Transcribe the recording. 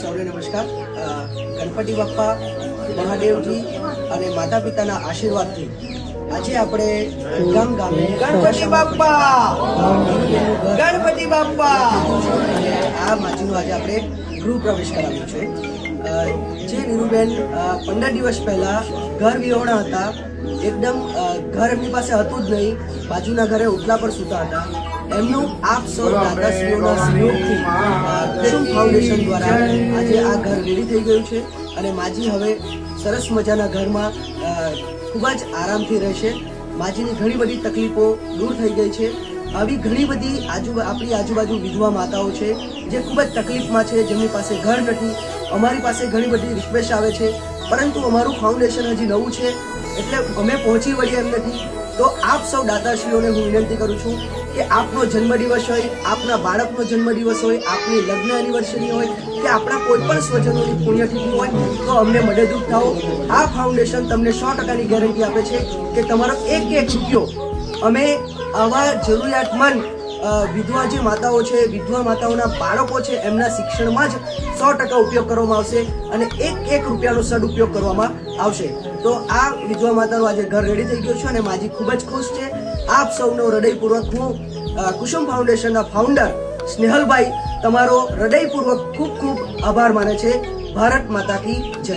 સૌને નમસ્કાર. ગણપતિ બાપ્પા મહાદેવજી અને માતા પિતાના આશીર્વાદથી આજે આપણે ગામ ગામે ગણપતિ બાપ્પા! ગણપતિ બાપ્પા! આ માજીનો આજે આપણે ગૃહ પ્રવેશ કરાવ્યો છે. જે નીરુબેન પંદર દિવસ પહેલા ઘર વિહોણા હતા. એકદમ ઘર એમની પાસે હતું જ નહીં. બાજુના ઘરે ઓટલા પર સૂતા હતા. એમનું આપ સૌ દાદાશ્રીઓના સહયોગથી કુસુમ ફાઉન્ડેશન દ્વારા આજે આ ઘર રેડી થઈ ગયું છે અને માજી હવે સરસ મજાના ઘરમાં ખૂબ જ આરામથી રહેશે. માજીની ઘણી બધી તકલીફો દૂર થઈ ગઈ છે. આવી ઘણી બધી આજુ આપણી આજુબાજુ વિધવા માતાઓ છે જે ખૂબ જ તકલીફમાં છે જેમની પાસે ઘર નથી. અમારી પાસે ઘણી બધી રિક્વેસ્ટ આવે છે. પરંતુ અમારું ફાઉન્ડેશન હજી નવું છે, એટલે અમે પહોંચી વળીએ એમ નથી. તો આપ સૌ દાતાશ્રીઓને હું વિનંતી કરું છું કે આપનો જન્મદિવસ હોય, આપના બાળકનો જન્મદિવસ હોય, આપની લગ્ન એનિવર્સરી હોય, કે આપણા કોઈ પણ સ્વજનોની પુણ્યતિથિ હોય, તો અમને મદદરૂપ થાઓ. આ ફાઉન્ડેશન તમને સો ટકાની ગેરંટી આપે છે કે તમારો એક એક રૂપિયો અમે આવા જરૂરિયાતમંદ વિધવા જે માતાઓ છે, વિધવા માતાઓના બાળકો છે, એમના શિક્ષણમાં જ સો ટકા ઉપયોગ કરવામાં આવશે અને એક એક રૂપિયાનો સદુપયોગ કરવામાં આવશે. તો આ વિધવા માતાનું આજે ઘર રેડી થઈ ગયું છે અને માજી ખૂબ જ ખુશ છે. આપ સૌનો હૃદયપૂર્વક હું કુસુમ ફાઉન્ડેશનના ફાઉન્ડર સ્નેહલભાઈ તમારો હૃદયપૂર્વક ખૂબ ખૂબ આભાર માને છે. ભારત માતા કી જય.